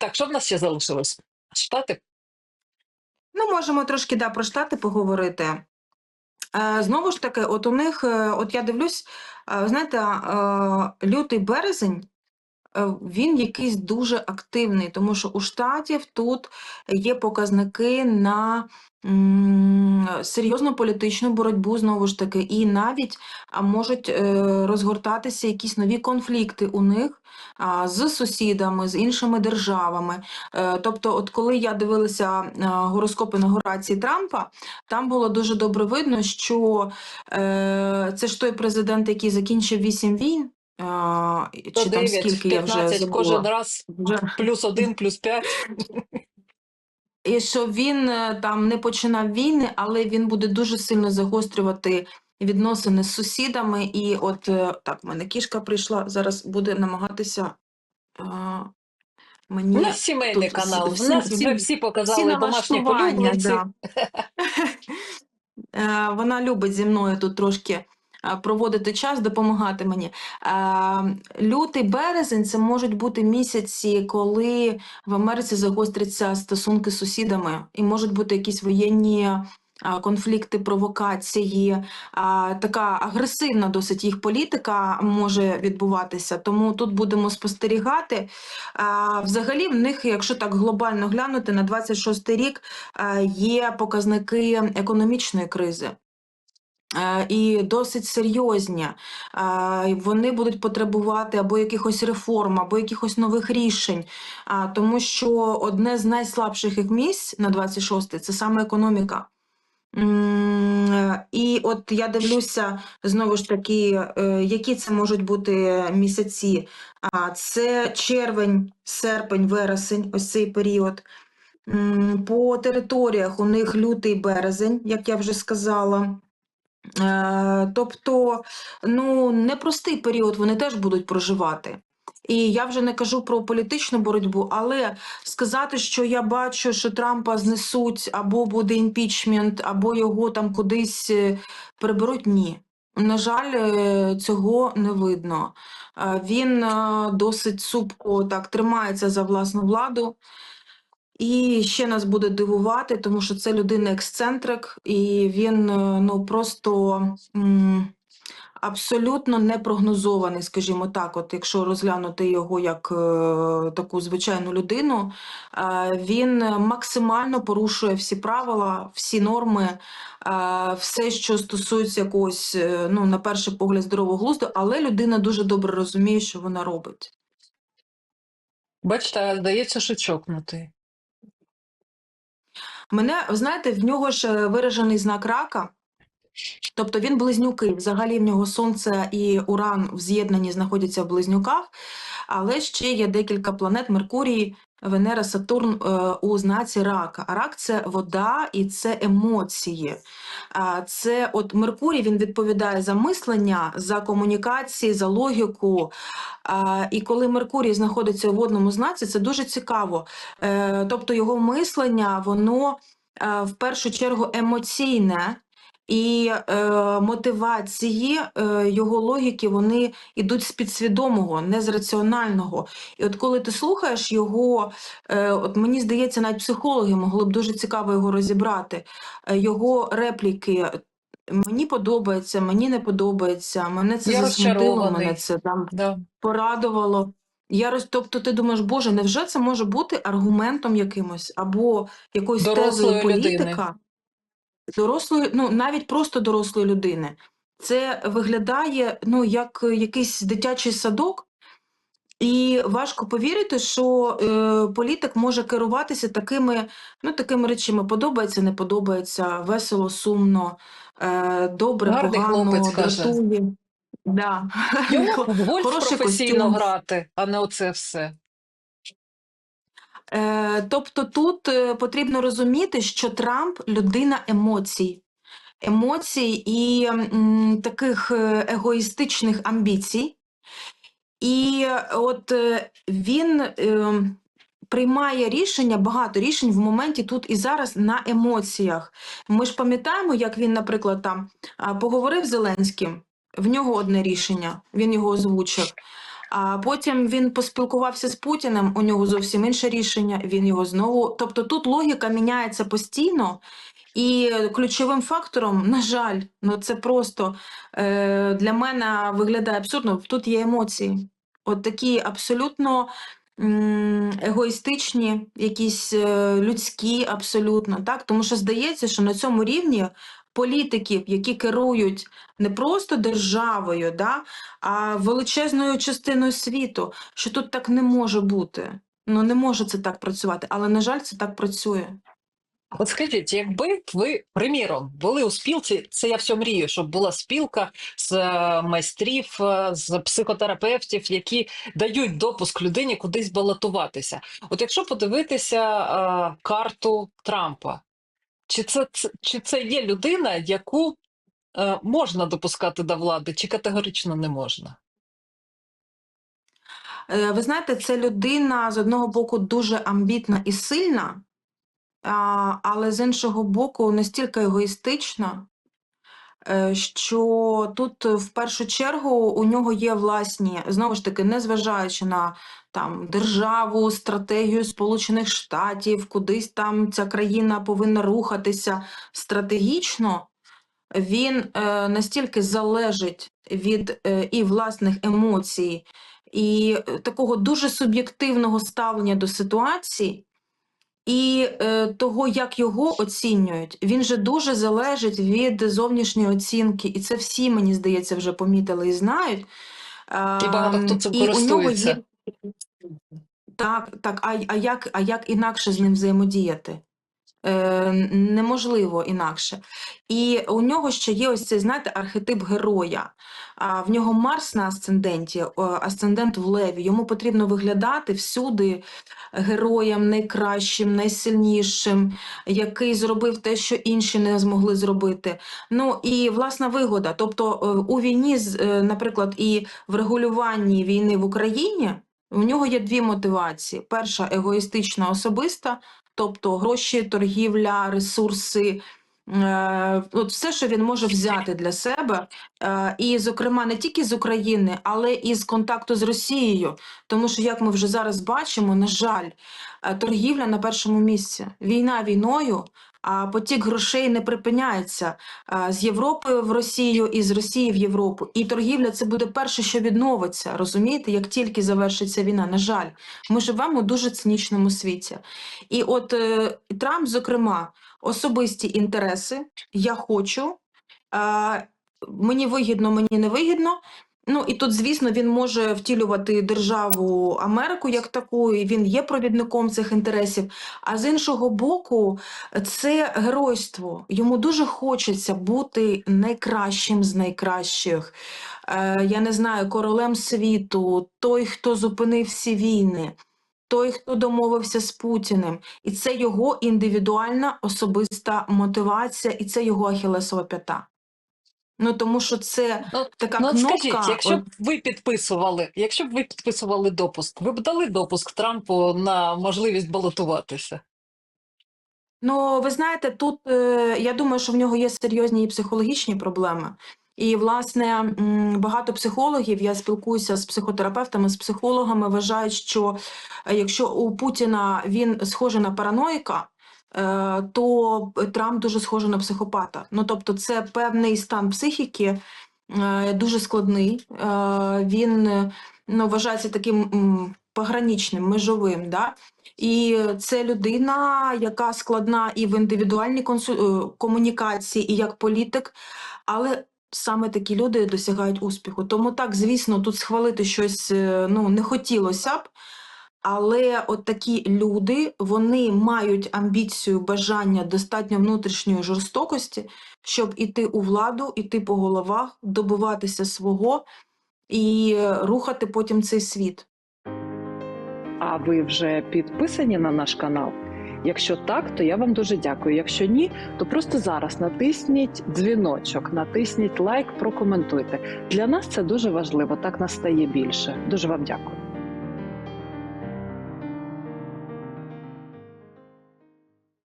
Так, що в нас ще залишилось? Штати? Ну, можемо трошки да, про Штати поговорити. Е, знову ж таки, от у них, е, от я дивлюсь, е, знаєте, лютий березень. Е, Він якийсь дуже активний, тому що у штатів тут є показники на серйозну політичну боротьбу, знову ж таки, і навіть можуть е, розгортатися якісь нові конфлікти у них з сусідами, з іншими державами. Е, Тобто, от коли я дивилася гороскоп інаугурації Трампа, там було дуже добре видно, що це ж той президент, який закінчив вісім війн. Е, Чи там 9, скільки я вже забула. кожен раз плюс один, плюс п'ять. І що він е, там не починав війни, але він буде дуже сильно загострювати відносини з сусідами. І от е, так, в мене кішка прийшла, зараз буде намагатися е, У мені. нас сімейний тут всі- канал. У всі- нас всі- всі Всі показали домашні улюбленці. да. Вона любить зі мною тут трошки проводити час, допомагати мені. Е, Лютий березень це можуть бути місяці, коли в Америці загостряться стосунки з сусідами, і можуть бути якісь воєнні. е, Конфлікти, провокації, така агресивна досить їх політика може відбуватися. Тому тут будемо спостерігати. Взагалі, в них, якщо так глобально глянути, на 26 рік е, є показники економічної кризи. Е, І досить серйозні. Е, Вони будуть потребувати або якихось реформ, або якихось нових рішень, тому що одне з найслабших місць на 26 це саме економіка. Е, І от я дивлюся знову ж таки, які це можуть бути місяці. Це червень, серпень, вересень, ось цей період. По територіях у них лютий березень, як я вже сказала. Е, Тобто, ну, непростий період вони теж будуть проживати. І я вже не кажу про політичну боротьбу, але сказати, що я бачу, що Трампа знесуть, або буде імпічмент, або його там кудись е, переберуть, ні. На жаль, е, цього не видно. Він досить цупко так тримається за власну владу. І ще нас буде дивувати, тому що це людина ексцентрик, і він е, ну просто абсолютно непрогнозований, скажімо так. От якщо розглянути його як е, таку звичайну людину, е, він максимально порушує всі правила, всі норми, все, що стосується якогось, ну на перший погляд, здорового глузду, але людина дуже добре розуміє, що вона робить. Бачите, здається, що чокнутий. Мене, знаєте, в нього ж е, виражений знак рака. Тобто він близнюки. Взагалі в нього сонце і Уран в з'єднанні знаходяться в близнюках, але ще є декілька планет: Меркурій, Венера, Сатурн е, у знаці рака. А рак це вода і це емоції. Це от Меркурій він відповідає за мислення, за комунікації, за логіку. І коли Меркурій знаходиться у водному знаці, це дуже цікаво. Е, Тобто його мислення, воно е, в першу чергу емоційне. І е, мотивації е, його логіки вони йдуть з підсвідомого, не з раціонального. І от коли ти слухаєш його, е, от мені здається, навіть психологи могли б дуже цікаво його розібрати. Е, його репліки. Мені подобається, мені не подобається, мене це Я засмутило, мене це там Да. порадувало. Я роз... Тобто ти думаєш, Боже, невже це може бути аргументом якимось або якоюсь Дорослої тезою людини. Дорослої, ну навіть просто дорослої людини. Це виглядає ну, як якийсь дитячий садок, і важко повірити, що е, політик може керуватися такими, ну, такими речами: подобається, не подобається, весело, сумно, е, добре, Гарний погано, хлопець, каже. Да. Йому хороший професійно костюм. грати, а не оце все. Е, тобто тут е, потрібно розуміти, що Трамп людина емоцій, емоцій і м, таких е, егоїстичних амбіцій. І от він е, приймає рішення, багато рішень в моменті тут і зараз на емоціях. Ми ж пам'ятаємо, як він, наприклад, там поговорив з Зеленським, в нього одне рішення, він його озвучив. А потім він поспілкувався з Путіним, у нього зовсім інше рішення. Він його знову. Тобто тут логіка міняється постійно. І ключовим фактором, на жаль, ну це просто е, для мене виглядає абсурдно. Тут є емоції. От такі абсолютно егоїстичні, якісь е, людські, абсолютно так. Тому що здається, що на цьому рівні політиків, які керують не просто державою, да, а величезною частиною світу, що тут так не може бути. Ну не може це так працювати, але на жаль, це так працює. От скажіть, якби ви, приміром, були у спілці, це я все мрію, щоб була спілка з е, майстрів, е, з психотерапевтів, які дають допуск людині кудись балотуватися. От якщо подивитися е, карту Трампа, чи це, чи це є людина, яку е, можна допускати до влади, чи категорично не можна? Е, Ви знаєте, це людина з одного боку дуже амбітна і сильна, але з іншого боку настільки егоїстична, що тут е, в першу чергу у нього є власні, знову ж таки, незважаючи на там державу, стратегію Сполучених Штатів, кудись там ця країна повинна рухатися стратегічно. Він е, настільки залежить від е, і власних емоцій, і е, такого дуже суб'єктивного ставлення до ситуації, і е, того, як його оцінюють, він же дуже залежить від зовнішньої оцінки, і це всі, мені здається, вже помітили і знають. І багато хто Ем, цим користується. є так, так, а, а як, а як інакше з ним взаємодіяти? Е, неможливо інакше. І у нього ще є ось цей, знаєте, архетип героя. А в нього Марс на асценденті, асцендент в Леві. Йому потрібно виглядати всюди героєм найкращим, найсильнішим, який зробив те, що інші не змогли зробити. Ну і власна вигода. Тобто е, у війні, е, наприклад, і в регулюванні війни в Україні у нього є дві мотивації: перша егоїстична особиста, тобто гроші, торгівля, ресурси. е, От все, що він може взяти для себе, е, і, зокрема, не тільки з України, але і з контакту з Росією. Тому що, як ми вже зараз бачимо, на жаль, е, торгівля на першому місці. Війна війною, потік грошей не припиняється з Європи в Росію і з Росії в Європу. І торгівля це буде перше, що відновиться. Розумієте, як тільки завершиться війна. На жаль, ми живемо у дуже цинічному світі. І от е, Трамп, зокрема, особисті інтереси. Я хочу. Мені вигідно, мені не вигідно. Ну і тут, звісно, він може втілювати державу Америку як таку, і він є провідником цих інтересів. А з іншого боку, це геройство. Йому дуже хочеться бути найкращим з найкращих. Е, я не знаю, королем світу, той, хто зупинив всі війни, той, хто домовився з Путіним. І це його індивідуальна особиста мотивація, і це його ахілесова п'ята. Ну тому що це Ну, така Ну, кнопка. скажіть, якщо б ви підписували, якщо б ви підписували допуск, ви б дали допуск Трампу на можливість балотуватися? Ну, ви знаєте, тут е, я думаю, що в нього є серйозні і психологічні проблеми. І, власне, багато психологів, я спілкуюся з психотерапевтами, з психологами, вважають, що е, якщо у Путіна він схожий на параноїка, то Трамп дуже схожий на психопата. Ну, тобто, це певний стан психіки, е, дуже складний. Е, Він е, ну, вважається таким м, пограничним, межовим. Да? І це людина, яка складна і в індивідуальній консу- е, комунікації, і як політик, але саме такі люди досягають успіху. Тому так, звісно, тут схвалити щось е, ну, не хотілося б. Але от такі люди вони мають амбіцію, бажання достатньо внутрішньої жорстокості, щоб іти у владу, іти по головах, добиватися свого і е, рухати потім цей світ. А ви вже підписані на наш канал? Якщо так, то я вам дуже дякую. Якщо ні, то просто зараз натисніть дзвіночок, натисніть лайк, прокоментуйте. Для нас це дуже важливо. Так нас стає більше. Дуже вам дякую.